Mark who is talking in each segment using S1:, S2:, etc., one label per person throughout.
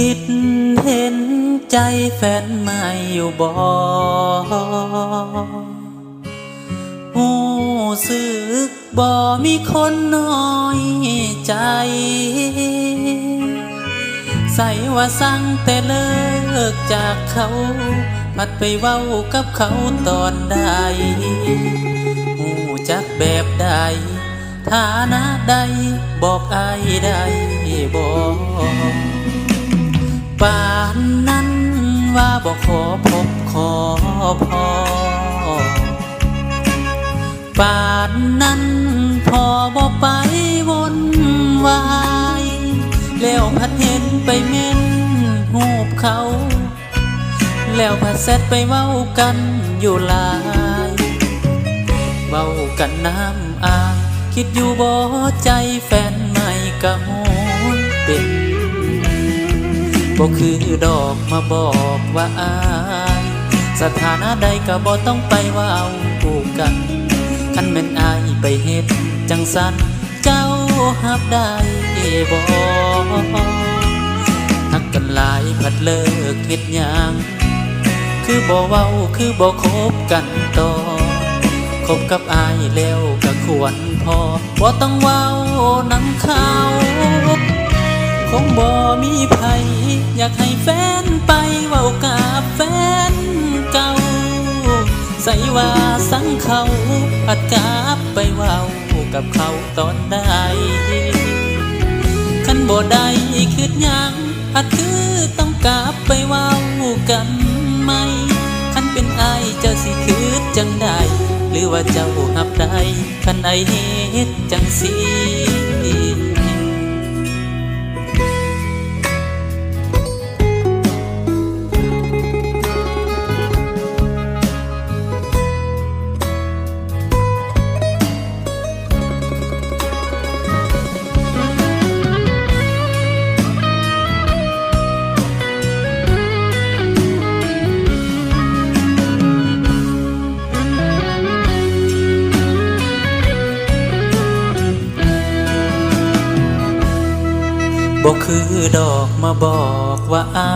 S1: คิดเห็นใจแฟนใหม่อยู่บ่หูสึกบ่มีคนน้อยใจ ใส่ว่าสั่งแต่เลิกจากเขาพัดไปเว้ากับเขาตอนใดหูจักแบบใดฐานะใดบอกอายได้บอก ป่านนั้นว่าบอกขอพบขอพอป่านนั้นพอบอกไปวนวายแล้วพัดเห็นไปเม่นหูบเขา แล้วพัดเซตไปเว้ากันอยู่หลายเว้ากันน้ำอาคิดอยู่บ่ใจแฟนใหม่กะโม บ่คือดอกมาบอกว่าอาย สถานะใดก็บ่ต้องไปว่าเว้ากัน คันแม่นอายไปเฮ็ดจังสันเจ้าหับได้บ่หักกันหลายพัดเลิกเฮ็ดหยังคือบ่เว้าคือบ่คบกันต่อคบกับอายแล้วก็ควรพอบ่ต้องเว้านำเขา คงบ่มีไผอยากให้แฟนไปเว้ากับแฟนเก่า ใส่ว่าสังเขาผัดกลับไปเว้ากับเขาตอนใดคันบ่ได้คิดยังผัดคือต้องกลับไปเว้ากันไหมคันเป็นไอเจ้าสิคืดจังใดหรือว่าเจ้าหับได้คันไอเฮ็ดจังสิ บอกคือดอกมาบอกว่าอา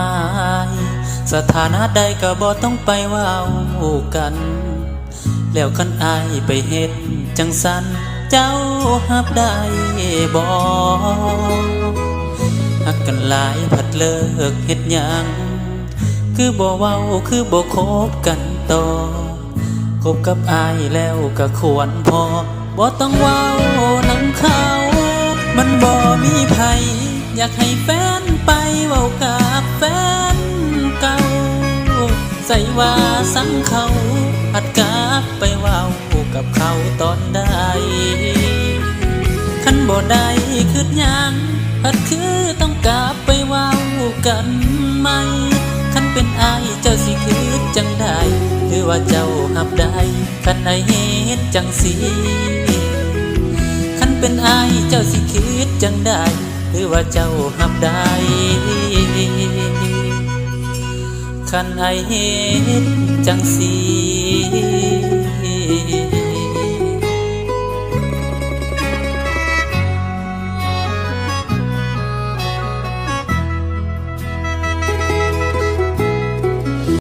S1: ย สถานะใดก็บ่ต้องไปเว้ากัน แล้วคันอายไปเฮ็ดจังสันเจ้าหับได้บ่หักกันหลายผัดเลิกเฮ็ดหยังคือบ่เว้าคือบ่คบกันต่อคบกับอายแล้วก็ควรพอบ่ต้องเว้านำเขา มันบ่มีไผ อยากให้แฟนไปเว้ากับแฟนเก่า ใส่ว่าสังเขาหัดกลับไปเว้ากับเขาตอนใดคันบ่ได้คืดยังหัดคือต้องกลับไปเว้ากันไหมคันเป็นอายเจ้าสิคืดจังได้หรือว่าเจ้าหับได้คันไอเฮ็ดจังสีคันเป็นอายเจ้าสิคิดจังได้ หรือว่าเจ้าหับได้คันไอเฮ็ดจังสี